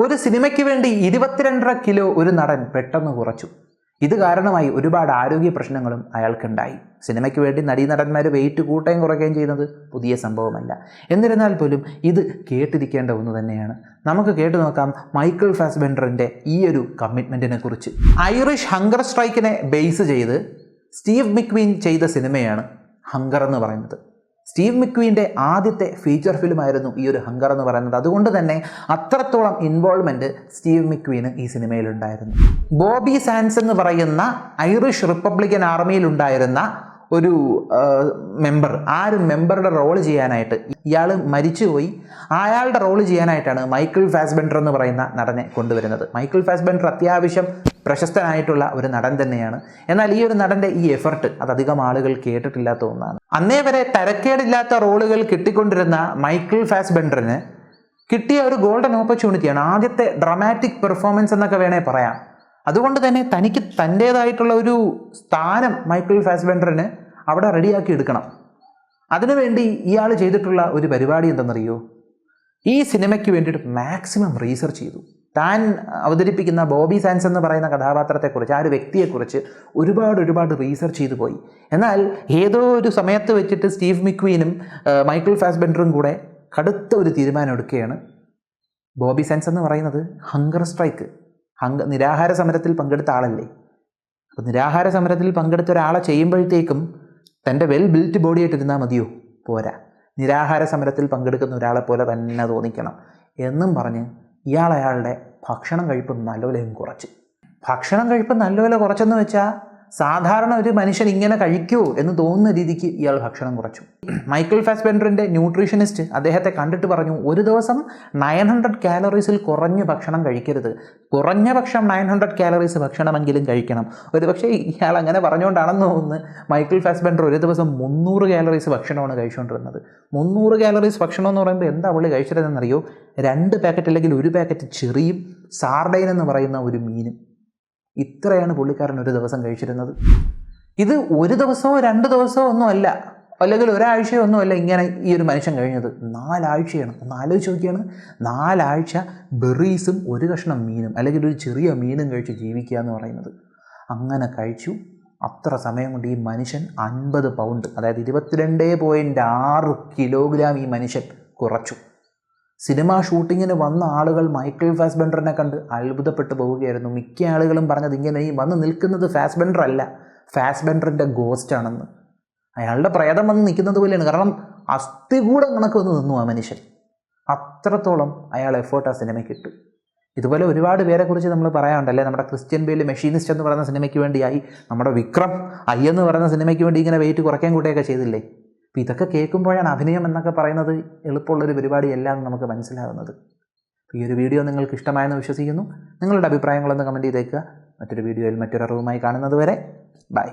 ഒരു സിനിമയ്ക്ക് വേണ്ടി ഇരുപത്തിരണ്ടര കിലോ ഒരു നടൻ പെട്ടെന്ന് കുറച്ചു. ഇത് കാരണമായി ഒരുപാട് ആരോഗ്യ പ്രശ്നങ്ങളും അയാൾക്കുണ്ടായി. സിനിമയ്ക്ക് വേണ്ടി നടീനടന്മാർ വെയിറ്റ് കൂട്ടുകയും കുറയ്ക്കുകയും ചെയ്യുന്നത് പുതിയ സംഭവമല്ല. എന്നിരുന്നാൽ പോലും ഇത് കേട്ടിരിക്കേണ്ട ഒന്ന് തന്നെയാണ്. നമുക്ക് കേട്ടു നോക്കാം മൈക്കിൾ ഫാസ്ബെൻഡറിന്റെ ഈ ഒരു കമ്മിറ്റ്മെന്റിനെ കുറിച്ച്. ഐറിഷ് ഹങ്കർ സ്ട്രൈക്കിനെ ബേസ് ചെയ്ത് സ്റ്റീവ് മിക്വീൻ ചെയ്ത സിനിമയാണ് ഹങ്കർ എന്ന് പറയുന്നത്. സ്റ്റീവ് മിക്വീന്റെ ആദ്യത്തെ ഫീച്ചർ ഫിലിമായിരുന്നു ഈ ഒരു ഹങ്കർ എന്ന് പറയുന്നത്. അതുകൊണ്ട് തന്നെ അത്രത്തോളം ഇൻവോൾവ്മെന്റ് സ്റ്റീവ് മിക്വീന് ഈ സിനിമയിലുണ്ടായിരുന്നു. ബോബി സാൻസ് എന്ന് പറയുന്ന ഐറിഷ് റിപ്പബ്ലിക്കൻ ആർമിയിലുണ്ടായിരുന്ന ഒരു മെമ്പർ ആ ഒരു മെമ്പറുടെ റോൾ ചെയ്യാനായിട്ട് ഇയാൾ മരിച്ചുപോയി. അയാളുടെ റോൾ ചെയ്യാനായിട്ടാണ് മൈക്കിൾ ഫാസ്ബെൻഡർ എന്ന് പറയുന്ന നടനെ കൊണ്ടുവരുന്നത്. മൈക്കിൾ ഫാസ്ബെൻഡർ അത്യാവശ്യം പ്രശസ്തനായിട്ടുള്ള ഒരു നടൻ തന്നെയാണ്. എന്നാൽ ഈ ഒരു നടന്റെ ഈ എഫർട്ട് അത് അധികം ആളുകൾ കേട്ടിട്ടില്ലാത്ത ഒന്നാണ്. അന്നേ വരെ തരക്കേടില്ലാത്ത റോളുകൾ കിട്ടിക്കൊണ്ടിരുന്ന മൈക്കിൾ ഫാസ്ബെൻഡറിന് കിട്ടിയ ഒരു ഗോൾഡൻ ഓപ്പർച്യൂണിറ്റിയാണ് ആദ്യത്തെ ഡ്രമാറ്റിക് പെർഫോമൻസ് എന്നൊക്കെ വേണേ പറയാം. അതുകൊണ്ട് തന്നെ തനിക്ക് തന്റേതായിട്ടുള്ള ഒരു സ്ഥാനം മൈക്കിൾ ഫാസ്ബെൻഡറിന് അവിടെ റെഡിയാക്കി എടുക്കണം. അതിനുവേണ്ടി ഇയാൾ ചെയ്തിട്ടുള്ള ഒരു പരിപാടി എന്തെന്നറിയോ? ഈ സിനിമയ്ക്ക് വേണ്ടിയിട്ട് മാക്സിമം റീസർച്ച് ചെയ്തു. താൻ അവതരിപ്പിക്കുന്ന ബോബി സാൻസ് എന്ന് പറയുന്ന കഥാപാത്രത്തെക്കുറിച്ച് ആ ഒരു വ്യക്തിയെക്കുറിച്ച് ഒരുപാട് ഒരുപാട് റീസർച്ച് ചെയ്തു പോയി. എന്നാൽ ഏതോ ഒരു സമയത്ത് വെച്ചിട്ട് സ്റ്റീവ് മിക്വീനും മൈക്കിൾ ഫാസ്ബെൻഡറും കൂടെ കടുത്ത ഒരു തീരുമാനം എടുക്കുകയാണ് ബോബി സാൻസ് എന്ന് പറയുന്നത് ഹങ്കർ സ്ട്രൈക്ക്. ഹങ്ക നിരാഹാര സമരത്തിൽ പങ്കെടുത്ത ആളല്ലേ. അപ്പോൾ നിരാഹാര സമരത്തിൽ പങ്കെടുത്ത ഒരാളെ ചെയ്യുമ്പോഴത്തേക്കും തന്റെ വെൽ ബിൽറ്റ് ബോഡി ആയിട്ടിരുന്നാൽ മതിയോ? പോരാ. നിരാഹാര സമരത്തിൽ പങ്കെടുക്കുന്ന ഒരാളെ പോലെ തന്നെ തോന്നിക്കണം. എന്നും പറഞ്ഞ് ഇയാൾ അയാളുടെ ഭക്ഷണം കഴിപ്പ് നല്ലപോലെ കുറച്ച്. ഭക്ഷണം കഴിപ്പ് നല്ലപോലെ കുറച്ചെന്ന് വെച്ചാൽ സാധാരണ ഒരു മനുഷ്യൻ ഇങ്ങനെ കഴിക്കൂ എന്ന് തോന്നുന്ന രീതിക്ക് ഇയാൾ ഭക്ഷണം കുറച്ചു. മൈക്കിൾ ഫാസ്ബെൻഡറിന്റെ ന്യൂട്രീഷനിസ്റ്റ് അദ്ദേഹത്തെ കണ്ടിട്ട് പറഞ്ഞു ഒരു ദിവസം നയൻ ഹൺഡ്രഡ് കാലറീസിൽ കുറഞ്ഞ ഭക്ഷണം കഴിക്കരുത്. കുറഞ്ഞ പക്ഷം നയൻ ഹൺഡ്രഡ് കാലറീസ് ഭക്ഷണമെങ്കിലും കഴിക്കണം. ഒരു പക്ഷേ ഇയാൾ അങ്ങനെ പറഞ്ഞുകൊണ്ടാണെന്ന് തോന്നുന്നു മൈക്കിൾ ഫാസ്ബെൻഡർ ഒരു ദിവസം മുന്നൂറ് കാലറീസ് ഭക്ഷണമാണ് കഴിച്ചുകൊണ്ടിരുന്നത്. മുന്നൂറ് കാലറീസ് ഭക്ഷണം എന്ന് പറയുമ്പോൾ എന്താ പുള്ളി കഴിച്ചതെന്നറിയോ? രണ്ട് പാക്കറ്റ് അല്ലെങ്കിൽ ഒരു പാക്കറ്റ് ചെറിയും സാർഡൈൻ എന്ന് പറയുന്ന ഒരു മീനും. ഇത്രയാണ് പുള്ളിക്കാരൻ ഒരു ദിവസം കഴിച്ചിരുന്നത്. ഇത് ഒരു ദിവസമോ രണ്ട് ദിവസമോ ഒന്നും അല്ല അല്ലെങ്കിൽ ഒരാഴ്ചയോ ഒന്നും അല്ല ഇങ്ങനെ ഈ ഒരു മനുഷ്യൻ കഴിഞ്ഞത്. നാലാഴ്ചയാണ്. ഒന്ന് ആലോചിച്ച് നോക്കിയാണ്. നാലാഴ്ച ബെറീസും ഒരു കഷ്ണം മീനും അല്ലെങ്കിൽ ഒരു ചെറിയ മീനും കഴിച്ച് ജീവിക്കുക എന്ന് പറയുന്നത്. അങ്ങനെ കഴിച്ചു. അത്ര സമയം കൊണ്ട് ഈ മനുഷ്യൻ അൻപത് പൗണ്ട് അതായത് ഇരുപത്തിരണ്ട് പോയിന്റ് ആറ് കിലോഗ്രാം ഈ മനുഷ്യൻ കുറച്ചു. സിനിമ ഷൂട്ടിങ്ങിന് വന്ന ആളുകൾ മൈക്കിൾ ഫാസ്ബെൻഡറിനെ കണ്ട് അത്ഭുതപ്പെട്ടു പോവുകയായിരുന്നു. മിക്ക ആളുകളും പറഞ്ഞത് ഇങ്ങനെ ഈ വന്ന് നിൽക്കുന്നത് ഫാസ്ബെൻഡർ അല്ല ഫാസ്ബെൻഡറിന്റെ ഗോസ്റ്റ് ആണെന്ന്. അയാളുടെ പ്രേതം വന്ന് നിൽക്കുന്നത് പോലെയാണ്. കാരണം അസ്ഥികൂടം കണക്ക് വന്ന് നിന്നു ആ മനുഷ്യൻ. അത്രത്തോളം അയാൾ എഫേർട്ട് ആ സിനിമയ്ക്ക് ഇട്ടു ഇതുപോലെ ഒരുപാട് പേരെക്കുറിച്ച് നമ്മൾ പറയാറുണ്ടല്ലേ? നമ്മുടെ ക്രിസ്ത്യൻ ബേൽ മെഷീനിസ്റ്റ് എന്ന് പറയുന്ന സിനിമയ്ക്ക് വേണ്ടിയായി. നമ്മുടെ വിക്രം ഐ എന്ന് പറയുന്ന സിനിമയ്ക്ക് വേണ്ടി ഇങ്ങനെ വെയിറ്റ് കുറയ്ക്കാൻ കൂട്ടുകയൊക്കെ ചെയ്തില്ലേ? അപ്പം ഇതൊക്കെ കേൾക്കുമ്പോഴാണ് അഭിനയം എന്നൊക്കെ പറയുന്നത് എളുപ്പമുള്ളൊരു പരിപാടിയല്ല എന്ന് നമുക്ക് മനസ്സിലാകുന്നത് ഈ ഒരു വീഡിയോ നിങ്ങൾക്ക് ഇഷ്ടമായെന്ന് വിശ്വസിക്കുന്നു. നിങ്ങളുടെ അഭിപ്രായങ്ങളൊന്ന് കമന്റ് ചെയ്തേക്കുക. മറ്റൊരു വീഡിയോയിൽ മറ്റൊരറിവുമായി കാണുന്നത് വരെ ബൈ